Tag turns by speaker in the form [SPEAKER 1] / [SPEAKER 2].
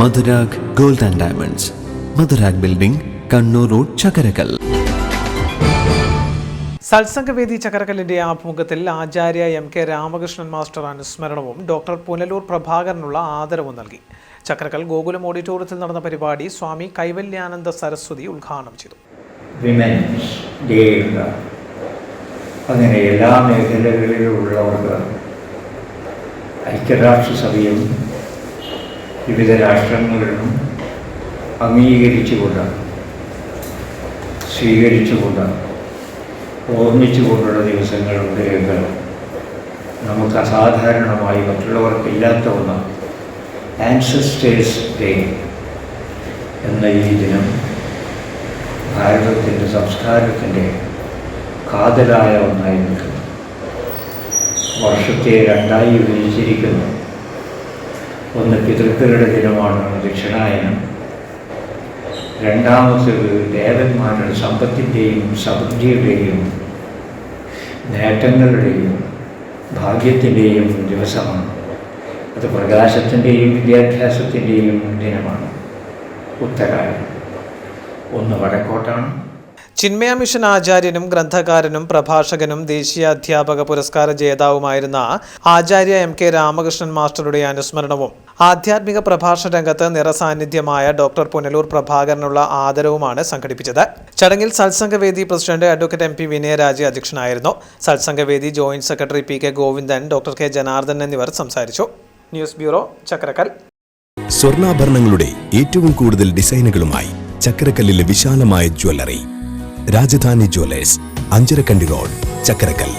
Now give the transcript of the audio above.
[SPEAKER 1] Madhurag gold and diamonds. Madhurag building Kannur road Chakarakal.
[SPEAKER 2] Satsangavedi ചക്കരക്കല്ലിന്റെ ആഭിമുഖ്യത്തിൽ Acharya M K Ramakrishnan master അനുസ്മരണവും doctor Punalur പ്രഭാകരനുള്ള ആദരവും നൽകി. ചക്കരക്കൽ ഗോകുലം ഓഡിറ്റോറിയത്തിൽ നടന്ന പരിപാടി സ്വാമി കൈവല്യാനന്ദ സരസ്വതി ഉദ്ഘാടനം ചെയ്തു.
[SPEAKER 3] വിമൻസ് ഡേ അങ്ങനെ എല്ലാ മേഖലകളിലുള്ളവർക്ക് ഐക്യരാഷ്ട്രസഭയും വിവിധ രാഷ്ട്രങ്ങളിലും അംഗീകരിച്ചുകൊണ്ട് സ്വീകരിച്ചുകൊണ്ട് ഓർമ്മിച്ചുകൊണ്ടുള്ള ദിവസങ്ങളുണ്ട് എന്ന് നമുക്ക് അസാധാരണമായി മറ്റുള്ളവർക്കില്ലാത്ത ഒന്ന് ആൻസസ്റ്റേഴ്സ് ഡേ എന്ന ഈ ദിനം ഭാരതത്തിന്റെ സംസ്കാരത്തിന്റെ കാതലായ ഒന്നായി നിൽക്കുന്നു. വർഷത്തെ രണ്ടായി വിഭജിച്ചിരിക്കുന്നു. ഒന്ന് പിതൃക്കളുടെ ദിനമാണ് ദക്ഷിണായനം. രണ്ടാമത്തേത് ദേവന്മാരുടെ സമ്പത്തിന്റെയും സമൃദ്ധിയുടെയും നേട്ടങ്ങളുടെയും ഭാഗ്യത്തിന്റെയും ദിവസമാണ്. അത് പ്രകാശത്തിന്റെയും വിദ്യാഭ്യാസത്തിന്റെയും ദിനമാണ്. ഉത്തരായണം. ഒന്ന് വടക്കോട്ടാണ്.
[SPEAKER 2] ചിന്മയ മിഷൻ ആചാര്യനും ഗ്രന്ഥകാരനും പ്രഭാഷകനും ദേശീയ അധ്യാപക പുരസ്കാര ജേതാവുമായിരുന്ന ആചാര്യ എം കെ രാമകൃഷ്ണൻ മാസ്റ്ററുടെ അനുസ്മരണവും ആധ്യാത്മിക പ്രഭാഷണ രംഗത്ത് നിറസാന്നിധ്യമായ ഡോക്ടർ പുനലൂർ പ്രഭാകരനുള്ള ആദരവുമാണ് സംഘടിപ്പിച്ചത്. ചടങ്ങിൽ Satsangavedi president advocate M P Vinayaraj അധ്യക്ഷനായിരുന്നു. Satsangavedi joint secretary P K Govindan doctor K Janardhan എന്നിവർ സംസാരിച്ചു. News bureau Chakrakkal.
[SPEAKER 4] സ്വർണാഭരണങ്ങളുടെ ഏറ്റവും കൂടുതൽ ഡിസൈനുകളുമായി ചക്രക്കല്ലിലെ വിശാലമായ jewellery Rajadhani jewellers Anjarakandi road Chakkarakkal